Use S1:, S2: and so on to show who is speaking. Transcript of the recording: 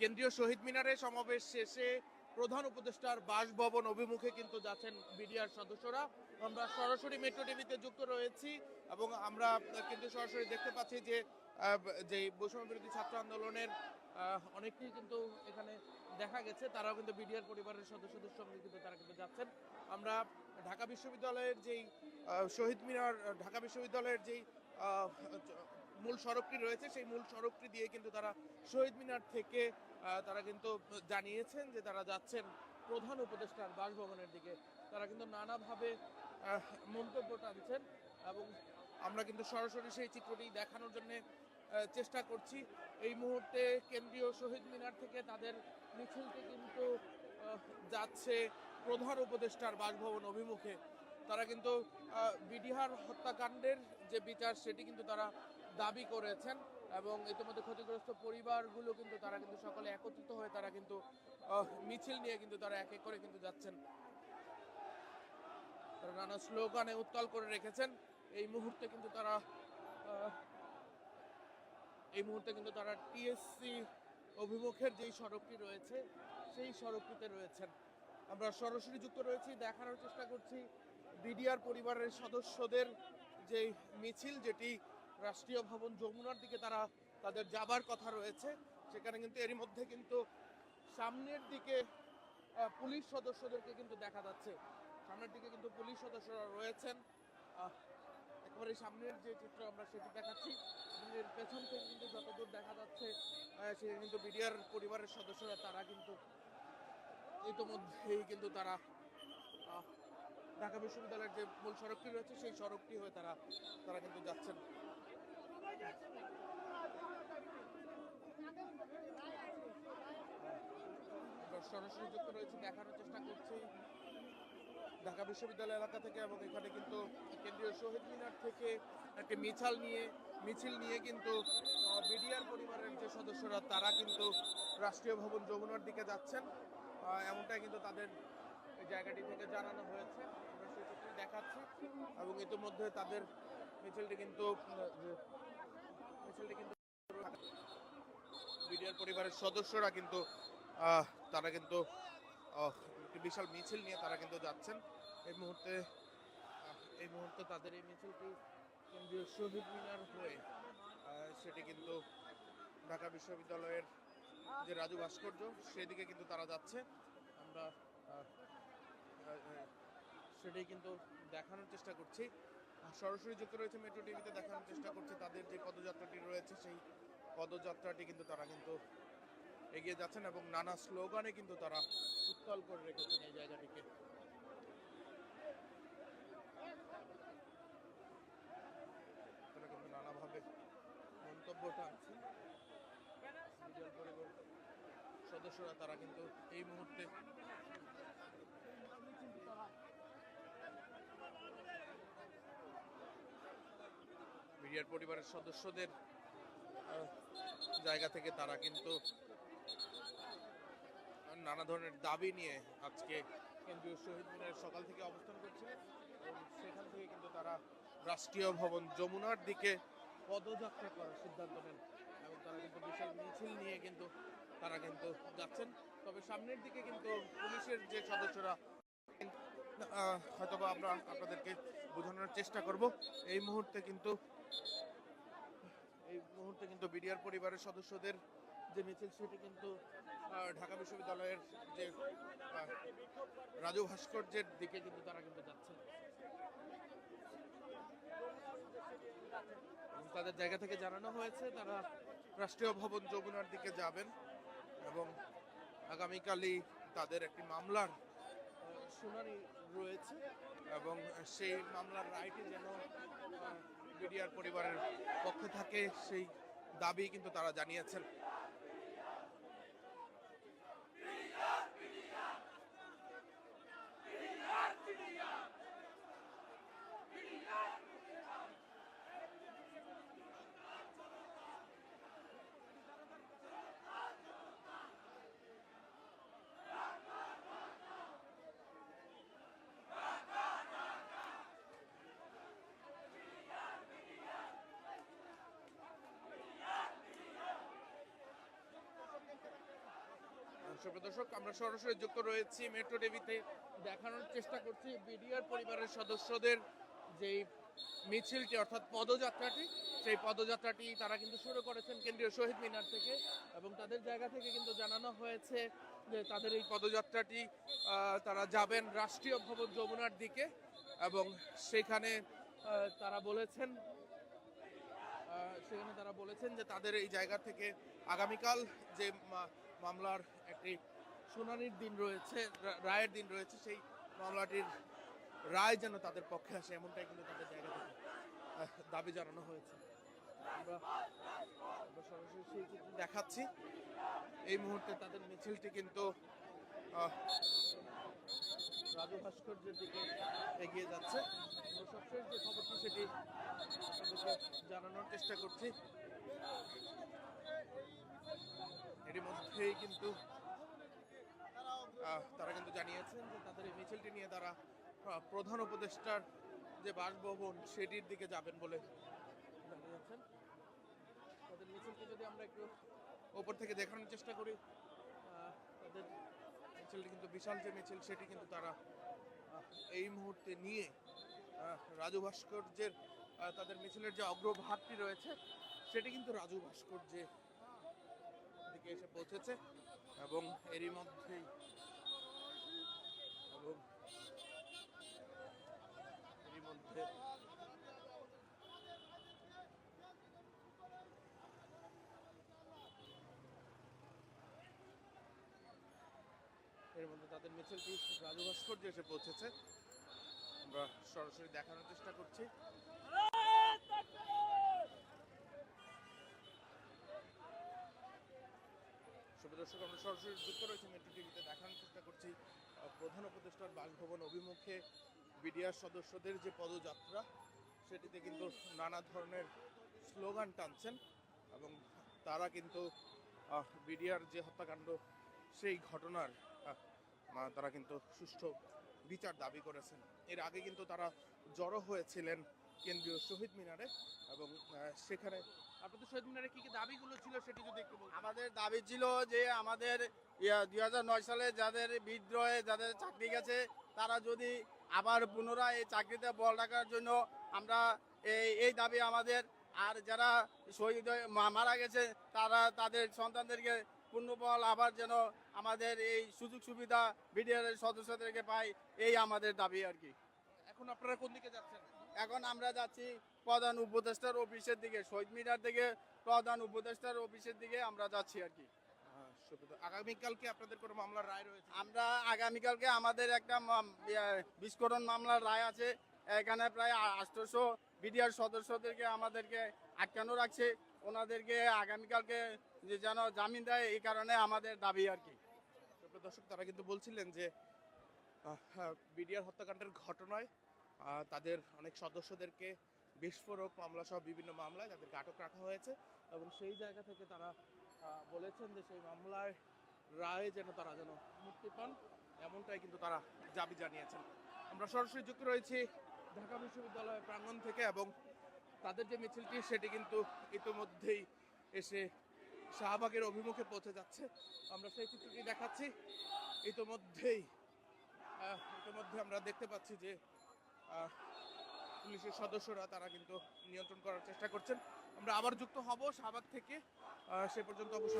S1: কেন্দ্রীয় শহীদ মিনারে সমাবেশ শেষে প্রধান উপদেষ্টার বাসভবন অভিমুখে কিন্তু যাচ্ছেন বিডিআর সদস্যরা। আমরা সরাসরি মেট্রো টিভিতে যুক্ত রয়েছি এবং আমরা কিন্তু সরাসরি দেখতে পাচ্ছি যে যে বৈষম্য বিরোধী ছাত্র আন্দোলনের অনেকেই কিন্তু এখানে দেখা গেছে। তারাও কিন্তু বিডিআর পরিবারের সদস্যদের সঙ্গে কিন্তু তারা কিন্তু যাচ্ছেন। আমরা ঢাকা বিশ্ববিদ্যালয়ের যেই শহীদ মিনার, ঢাকা বিশ্ববিদ্যালয়ের যেই মূল সড়কটি রয়েছে, সেই মূল সড়কটি দিয়ে কিন্তু তারা শহীদ মিনার থেকে তারা কিন্তু জানিয়েছেন যে তারা যাচ্ছেন প্রধান উপদেষ্টার বাসভবনের দিকে। তারা কিন্তু নানাভাবে মন্তব্য টানছেন এবং আমরা কিন্তু সরাসরি সেই চিত্রটি দেখানোর জন্য চেষ্টা করছি। এই মুহূর্তে কেন্দ্রীয় শহীদ মিনার থেকে তাদের মিছিলটি কিন্তু যাচ্ছে প্রধান উপদেষ্টার বাসভবন অভিমুখে। তারা কিন্তু বিডিহার হত্যাকাণ্ডের যে বিচার সেটি কিন্তু তারা দাবি করেছেন। এবং ইতিমধ্যে ক্ষতিগ্রস্ত পরিবারগুলো কিন্তু তারা কিন্তু সকলে একত্রিত হয়ে তারা কিন্তু মিছিল নিয়ে কিন্তু তারা এক এক করে কিন্তু যাচ্ছেন। তারা নানা স্লোগানে উত্তাল করে রেখেছেন। এই মুহূর্তে কিন্তু তারা এই মুহূর্তে কিন্তু তারা টিএসসি অভিমুখের যেই সড়কটি রয়েছে, সেই সড়কটিতে রয়েছেন। আমরা সরাসরি যুক্ত রয়েছি, দেখানোর চেষ্টা করছি। বিডিআর পরিবারের সদস্যদের যে মিছিল, যেটি রাষ্ট্রীয় ভবন যমুনার দিকে তারা তাদের যাবার কথা রয়েছে। সেখানে কিন্তু এরই মধ্যে কিন্তু সামনের দিকে পুলিশ সদস্যদেরকে কিন্তু দেখা যাচ্ছে। সামনের দিকে কিন্তু পুলিশ সদস্যরা রয়েছেন। একেবারে সামনের যে চিত্র আমরা সেটি দেখাচ্ছি। এর পেছন থেকে কিন্তু যতদূর দেখা যাচ্ছে আহ, সে কিন্তু বিডিআর পরিবারের সদস্যরা তারা কিন্তু ইতোমধ্যেই কিন্তু তারা ঢাকা বিশ্ববিদ্যালয়ের যে মূল সড়কটি রয়েছে সেই সড়কটি হয়ে তারা তারা কিন্তু যাচ্ছেন। সরাসরি যুক্ত রয়েছে, দেখানোর চেষ্টা করছি ঢাকা বিশ্ববিদ্যালয় এলাকা থেকে এবং এখানে কিন্তু কেন্দ্রীয় শহীদ মিনার থেকে একটি মিছিল নিয়ে মিছিল নিয়ে কিন্তু বিডিআর পরিবারের যে সদস্যরা, তারা কিন্তু রাষ্ট্রীয় ভবন যমুনার দিকে যাচ্ছেন। এমনটাই কিন্তু তাদের জায়গাটি থেকে জানানো হয়েছে। আমরা সেই চিত্রটি দেখাচ্ছি এবং ইতিমধ্যে তাদের মিছিলটি কিন্তু বিডিআর পরিবারের সদস্যরা কিন্তু তারা কিন্তু একটি বিশাল মিছিল নিয়ে তারা কিন্তু যাচ্ছেন। এই মুহূর্তে এই মুহূর্তে তাদের এই মিছিলটি কেন্দ্রীয় শহীদ মিনার হয়ে সেটি কিন্তু ঢাকা বিশ্ববিদ্যালয়ের যে রাজু ভাস্কর্য, সেদিকে কিন্তু তারা যাচ্ছে। আমরা সেটাই কিন্তু দেখানোর চেষ্টা করছি। সরাসরি যুক্ত রয়েছে মেট্রো টিভিতে দেখানোর চেষ্টা করছি তাদের যে পদযাত্রাটি রয়েছে, সেই পদযাত্রাটি কিন্তু তারা কিন্তু এগিয়ে যাচ্ছেন এবং নানা স্লোগানে কিন্তু তারা উত্তল করে রেখেছেন এই জায়গাটিকে। তারা কিন্তু নানাভাবে মন্তব্য টানছেন বিজয় পরিবার সদস্যরা তারা কিন্তু এই মুহূর্তে মিডিয়ার পরিবারের সদস্যদের জায়গা থেকে তারা কিন্তু নানা ধরনের দাবি নিয়ে আজকে কেন্দ্রীয় শহীদ মিনারের সকাল থেকে অবস্থান করছে এবং সেখান থেকে কিন্তু তারা রাষ্ট্রীয় ভবন যমুনার দিকে পদযাত্রা করার সিদ্ধান্ত নেন এবং তারা কিন্তু বিশাল মিছিল নিয়ে কিন্তু তারা কিন্তু যাচ্ছেন। তবে সামনের দিকে কিন্তু পুলিশের যে সদস্যরা হয়তোবা আমরা আপনাদেরকে বোঝানোর চেষ্টা করব। এই মুহূর্তে কিন্তু এই মুহূর্তে কিন্তু বিডিআর পরিবারের সদস্যদের যে মিছিল, সেটি কিন্তু ঢাকা বিশ্ববিদ্যালয়ের যে রাজু ভাস্কর্যের দিকে কিন্তু তারা কিন্তু যাচ্ছে। তাদের জায়গা থেকে জানানো হয়েছে, তারা রাষ্ট্রীয় ভবন যমুনার দিকে যাবেন এবং আগামীকালই তাদের একটি মামলার শুনানি রয়েছে এবং সেই মামলার রায়টি যেন বিডিআর পরিবারের পক্ষে থাকে সেই দাবি কিন্তু তারা জানিয়েছেন। সুপ্রিয় দর্শক আমরা সরাসরি যুক্ত রয়েছি মেট্রো টিভিতে। দেখানোর চেষ্টা করছি বিডিআর পরিবারের সদস্যদের যেই মিছিলটি, অর্থাৎ পদযাত্রাটি, সেই পদযাত্রাটি তারা কিন্তু শুরু করেছেন কেন্দ্রীয় শহীদ মিনার থেকে এবং তাদের জায়গা থেকে কিন্তু জানানো হয়েছে যে তাদের এই পদযাত্রাটি তারা যাবেন রাষ্ট্রীয় ভবন যমুনার দিকে এবং সেখানে তারা বলেছেন সেখানে তারা বলেছেন যে তাদের এই জায়গা থেকে আগামীকাল যে মামলার একটি শুনানির দিন রয়েছে রায়ের দিন রয়েছে, সেই মামলাটির রায় যেন তাদের পক্ষে আসে, এমনটাই কিন্তু তাদের জায়গা থেকে দাবি জানানো হয়েছে। আমরা সরাসরি সেই চিত্র দেখাচ্ছি। এই মুহূর্তে তাদের মিছিলটি কিন্তু রাজু ভাস্কর্যের দিকে এগিয়ে যাচ্ছে। সবশেষ যে খবরটি সেটি জানানোর চেষ্টা করছি। এরই কিন্তু তারা কিন্তু জানিয়েছেন যে তাদের এই মিছিলটি নিয়ে তারা প্রধান উপদেষ্টার যে বাসভবন সেটির দিকে যাবেন বলে জানিয়েছেন তাদের মিছিলটি যদি আমরা একটু ওপর থেকে দেখানোর চেষ্টা করি তাদের মিছিলটি কিন্তু বিশাল যে মিছিল, সেটি কিন্তু তারা এই মুহূর্তে নিয়ে রাজু ভাস্কর্যের তাদের মিছিলের যে অগ্রভাগটি রয়েছে, সেটি কিন্তু রাজু ভাস্কর্যের দিকে এসে পৌঁছেছে এবং এরই মধ্যেই এবং এরই মধ্যে এর মধ্যে তাদের মিছিলটি রাজু ভাস্কর্য এসে পৌঁছেছে? আমরা সরাসরি দেখানোর চেষ্টা করছি। দর্শক, আমরা সরাসরি যুক্ত রয়েছি মেট্রো টিভিতে। দেখানোর চেষ্টা করছি প্রধান উপদেষ্টার বাসভবন অভিমুখে বিডিআর সদস্যদের যে পদযাত্রা, সেটিতে কিন্তু নানা ধরনের স্লোগান টানছেন এবং তারা কিন্তু বিডিআর যে হত্যাকাণ্ড, সেই ঘটনার তারা কিন্তু সুষ্ঠু বিচার দাবি করেছেন। এর আগে কিন্তু তারা জড়ো হয়েছিলেন কেন্দ্রীয় শহীদ মিনারে এবং সেখানে আপনাদের শহীদ মিনারে কি কি দাবিগুলো ছিল সেটি যদি একটু।
S2: আমাদের দাবি ছিল যে আমাদের দুই হাজার নয় সালে যাদের বিদ্রোহে যাদের চাকরি গেছে তারা যদি আবার পুনরায় এই চাকরিতে বল রাখার জন্য আমরা এই এই দাবি আমাদের। আর যারা শহীদ হয়ে মারা গেছে তারা তাদের সন্তানদেরকে পূর্ণবল আবার যেন আমাদের এই সুযোগ সুবিধা বিডিআর সদস্যদেরকে পাই এই আমাদের দাবি আর কি।
S1: এখন আপনারা কোন দিকে যাচ্ছেন?
S2: এখন আমরা যাচ্ছি প্রধান উপদেষ্টার অফিসের দিকে শহীদ মিনার থেকে প্রধান উপদেষ্টার অফিসের দিকে আমরা যাচ্ছি আর কি।
S1: আগামীকালকে আপনাদের কোনো মামলার রায় রয়েছে?
S2: আমরা আগামীকালকে আমাদের একটা বিস্ফোরণ মামলার রায় আছে। এখানে প্রায় আটশোশো বিডিআর সদস্যদেরকে আমাদেরকে আটকানো রাখছে। ওনাদেরকে আগামীকালকে যে যেন জামিন দেয় এই কারণে আমাদের দাবি আর কি।
S1: দর্শক তারা কিন্তু বলছিলেন যে বিডিআর হত্যাকাণ্ডের ঘটনায় তাদের অনেক সদস্যদেরকে বিস্ফোরক মামলা সহ বিভিন্ন মামলায় তাদেরকে আটক রাখা হয়েছে এবং সেই জায়গা থেকে তারা বলেছেন যে সেই মামলায় রায় যেন তারা যেন মুক্তি পান, এমনটাই কিন্তু তারা দাবি জানিয়েছেন। আমরা সরাসরি যুক্ত রয়েছি ঢাকা বিশ্ববিদ্যালয়ের প্রাঙ্গণ থেকে এবং তাদের যে মিছিলটি সেটি কিন্তু ইতিমধ্যেই এসে শাহবাগের অভিমুখে পৌঁছে যাচ্ছে। আমরা সেই চিত্রটি দেখাচ্ছি। ইতিমধ্যেই ইতিমধ্যে আমরা দেখতে পাচ্ছি যে পুলিশের সদস্যরা তারা কিন্তু নিয়ন্ত্রণ করার চেষ্টা করছেন। আমরা আবার যুক্ত হব শাহবাগ থেকে। সে পর্যন্ত অবশ্য